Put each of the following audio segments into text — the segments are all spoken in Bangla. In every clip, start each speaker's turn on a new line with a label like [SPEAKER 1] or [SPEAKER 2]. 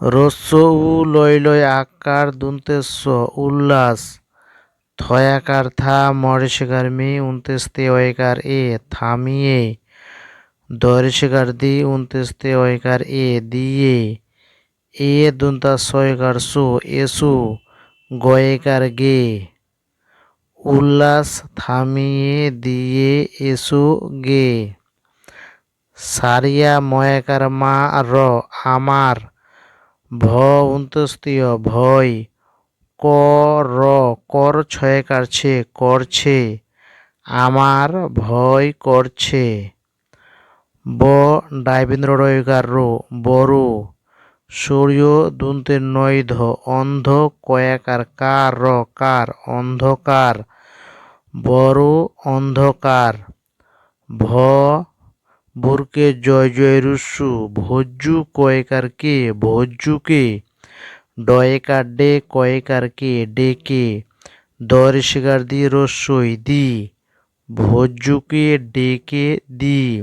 [SPEAKER 1] রস্য উ লয় লয় আকার দুন্তেস্য উল্লাস। থয়াকার থা মরিষিকার মি উনতেস্তে ওয়কার এ, থামিয়ে। দরিষিকার দি উনতেস্তে ওয়কার এ, দিয়ে। এ দুন্তা ছয়কার সু, এসু, গয়েকার গে। উল্লাস, থামিয়ে, দিয়ে, এসু, গে। সারিয়া ময়াকার মা র, আমার। ভ উন্তস্তীয় ভয়। ক র কর ছয় কাটছে করছে। আমার ভয় করছে। ব ডাইবেন্দ্র রয়কার রো বড়। সূর্য দুন্তে নৈধ, অন্ধ কয়াকার, কার র কার, অন্ধকার। বড় অন্ধকার। ভ বুরকে জয় জয় রুসু, ভোজ্জু কয়কার কে ভোজ্জুকে ডয়েকার ডে কয়কার কে ডেকে দর শিকার দি রস্যই দি। ভোজ্জুকে ডেকে দি।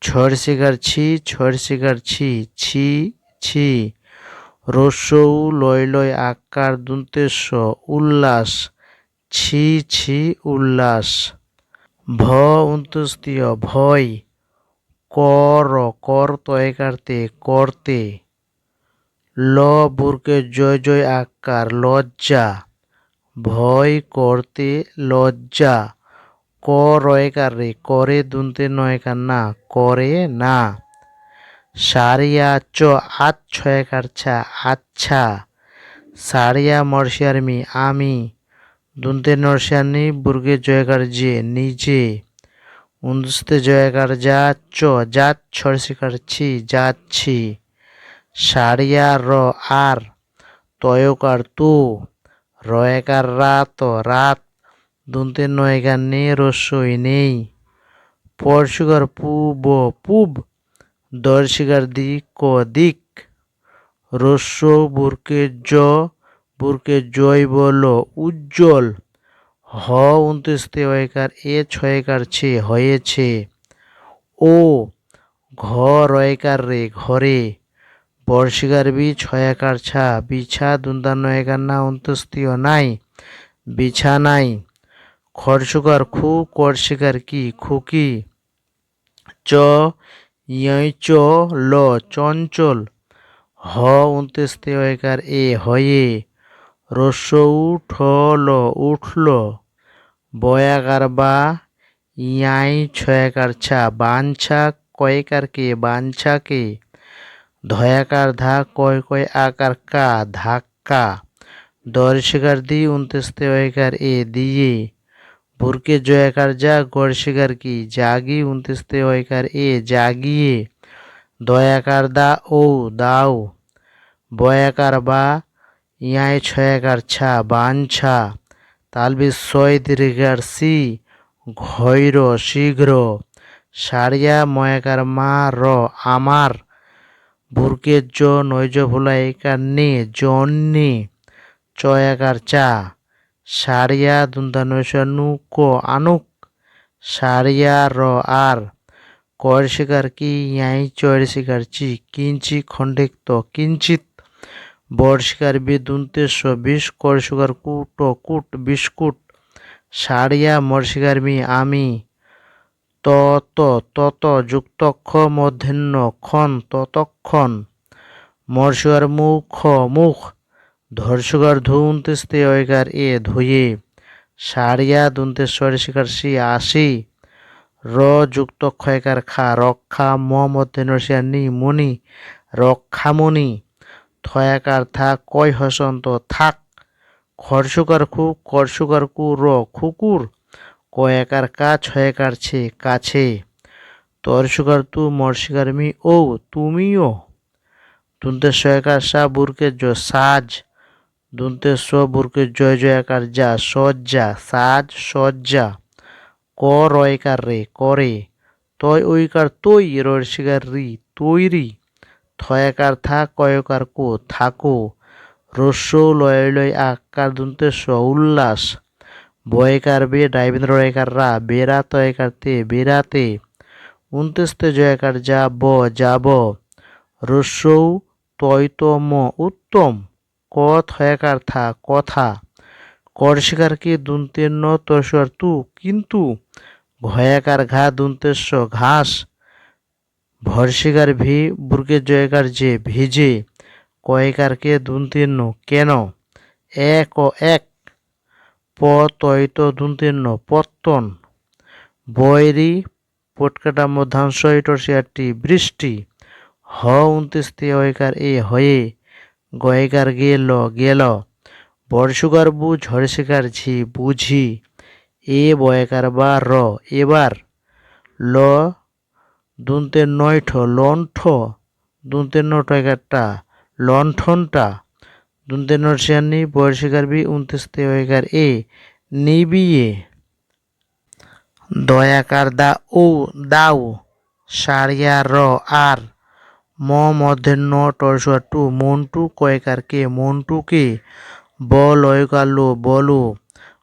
[SPEAKER 1] ছড় শিকার ছি ছড় শিকার ছি ছি ছি। রস্যৌ লয় লয় আকার দুন্তেস্য উল্লাস। ছি ছি, উল্লাস। ভ উন্তস্তীয় ভয় কর কর তয়কারতে করতে ল বুরকে জয় জয় আকার লজ্জা ভয় করতে লজ্জা ক রয়কার রে করে দুনতে নয়কার না করে না সারিয়া চ আচ ছয়কার ছা আচ্ছা সারিয়া মর্ষিয়ার মি আমি দুনতে নরসিয়ার নি বুর্গে জয়কার যে নিজে উন্দুস্তে জয়কার যা চ যা ছড় শিকার ছি যাচ্ছি। সারিয়া র আর, তয়কার তু। রয়কার রাত রাত। দুনতে নয়কার নে রস্যই নেই। পরশুগার পূব পূব। দর্শিকার দিক ক দিক। রস্য বুরকে জ, বুরকে জয় বল, উজ্জ্বল। হ উনত্রিশতে ওয়কার এ ছয়কার ছে হয়েছে ও ঘ রয়কার রে, ঘরে। বর্ষিকার বি ছয়াকার ছা, বিছা দুন্দান্ন একার না অন্তস্তীয় নাই, বিছা নাই। খরসুকার খু করশিকার কি খুকি চ, ইয় চ, ল, চঞ্চল। হ উনতেস্তে একার এ হয়ে। রস্য উঠ ল, উঠল। বয়াকার বা ইয়াই ছয়াকার ছা বাঞ্ছা কে বাঞ্ছাকে। ধয়াকার ধা কয় কয় আকার কা ধাক্কা। দর্শিকার দি উনতেস্তে ওয়কার এ, দিয়ে। ভুরকে জয়াকার যা গড়শিকার কি জাগি উনতেস্তে ওয়কার এ, জাগিয়ে। দয়াকার দা ও, দাও। বয়াকার বা ইয়ায় ছয়াকার ছা বাঞ্ছা। তালবি ছয় দীর্ঘার সি, ঘৈর শীঘ্র, সারিয়া ময়াকার মা র, আমার বুরকে জ, নৈজ ভোলা একার নে জন্যে চয়াকার চা, সারিয়া দুন্দা নৈশা নুক আনুক, সারিয়া র আর কর শিকার কি, ইয়াই চয়ের শিকার চি, কিঞ্চি খণ্ডিক্ত কিঞ্চিত বর শিকার বি দুন্তেশ বিষ কর কুট কুট বিস্কুট সারিয়া মর শিকার মি, আমি তত তত যুক্তক্ষ মধ্যাহ্ন, ক্ষণ ততক্ষণ মর্ষকার মুখ মুখ, ধর্ষকার ধুন্তেস্তে অয়কার এ, ধুয়ে, সারিয়া দুন্তেশ্বর শিকার সি, আসি, র, যুক্ত ক্ষয়কার খা, রক্ষা, ম মধ্যে নি, মনি রক্ষামণি থয়াকার থা কয় হসন্ত থাক। খরসুকার খু করসুকার কু র খুকুর কয়াকার কা, ছয়াকার ছে কাছে তরসুকার তু মর্ষিকার মি ও তুমিও। দুন্তে ছয়াকার সা, বুরকে জ, সাজ। দুন্তে স, বুরকে জয়, জয়াকার যা, সজ্জা। সাজ, সজ্জা। ক, রয়কার রে করে তয় ওইকার তৈ রর্ষিকার রি, তৈরি। থয়াকার থা, কয়কার কো থাকো রস্য লয় লয় আকার দুন্তে স উল্লাস। বয়কার বে, ডাইবেন্দ্র রয়কার রা, বেরা তয়কার তে বেরাতে উনতেস্তে জয়কার যা ব যাব রস্যৌ ত তৈত উত্তম। ক, থয়াকার থা কথা করশিকার কি ন তসর তু, কিন্তু ঘয়াকার ঘা দুন্তেশ্ব ঘাস। ভর্ষিকার ভি বুর্গের জয়কার যে ভিজে কয়কার কে দুন্তীর্ণ, কেন? এক ও এক, প তৈত দুন্তীর্ণ, পত্তন বৈরি পটকাটা মধ্যাংশ ইটরসিয়ারটি বৃষ্টি, হ উনত্রিশ ঐকার এ হয়ে, গয়কার গেল গেল বর্ষুকার বু ঝড়শিকার ঝি, বুঝি, এ বয়কার বা র, এবার, ল দুন্তের নয়ঠ লণ্ঠ দুন্তের নট এগারটা লণ্ঠনটা দুন্তের নট শিয়ান্নি বর্ষিকার বি উনত্রিশ ঐকার এ নিবিয়ে দয়াকার দা ও দাও সারিয়া র, আর, ম মধ্যে ন টরসুয়া টু, মন্টু কয়কার কে মন্টুকে ব লয়কার লো, বলো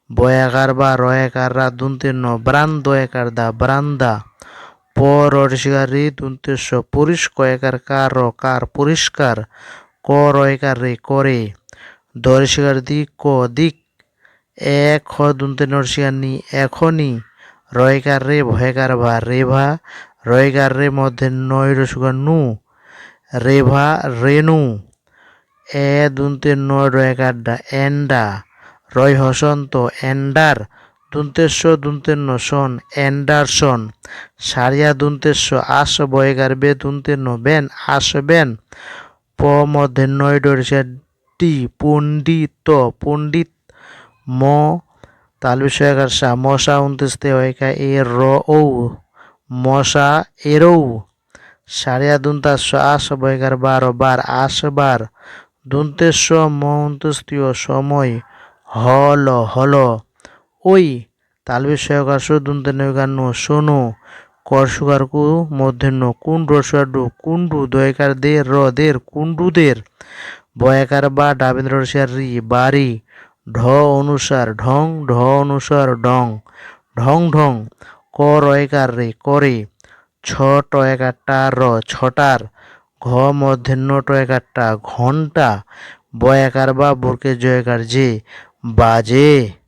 [SPEAKER 1] বয়াকার বা রয়াকার রা দুন্তেন্ন ব্রান দয়াকার দা ব্রান্দা প রসিকার রে দুন্তেশ্ব পরিস কয়কার কার কার পরিষ্কার ক রয়কার রে করে। দর্শিকার দিক ক দিক। এক হ দুন্তে নরসিকার নি এখনই রয়কার রে ভয়কার ভা রেভা রয়কার রে মধ্যে নয় রসুকার নু। রেভা রেনু এ দুন্তে নয় রয়কার ডা এন্ডা রয় হসন্ত এন্ডার দুন্তেশ্ব দুন্তেন্ন সন এন্ডারসন সারিয়া দুন্তেশ্ব আস বয়গার বে দুন্তেন্ন, বেন আসবেন প মধ্যে নয় ডরিসা টি পণ্ডিত পণ্ডিত। ম তাল বিষয়কার সা, মশা উনত্রিশ তে এ, র ও মশা, এরৌ। সারিয়া দুন্তাস্য, আস বয়গার বার বার আসবার দুন্তেশ্ব ম উনত্রিশতীয় সময় হল হল। ওই তাল বিষয়কার সু দুন্তে নৈকান্ন শোনো। করসুকার কু মধ্যেন্ন কুণ্ড রসুয়াডু কুণ্ডু দয়কার দের, র দের কুণ্ডুদের বয়াকার বা ডাবেন্দ্র রসিয়ার রি বাড়ি ঢ অনুসার, ঢং, ঢ অনুসার ঢং ঢং ঢং, ক রয়কার রে, করে। ছ টয়কারটা, র ছটার। ঘ মধ্যাহ্ন টয়কারটা, ঘণ্টা। বয়াকার বা বুরকে জয়কার যে, বাজে।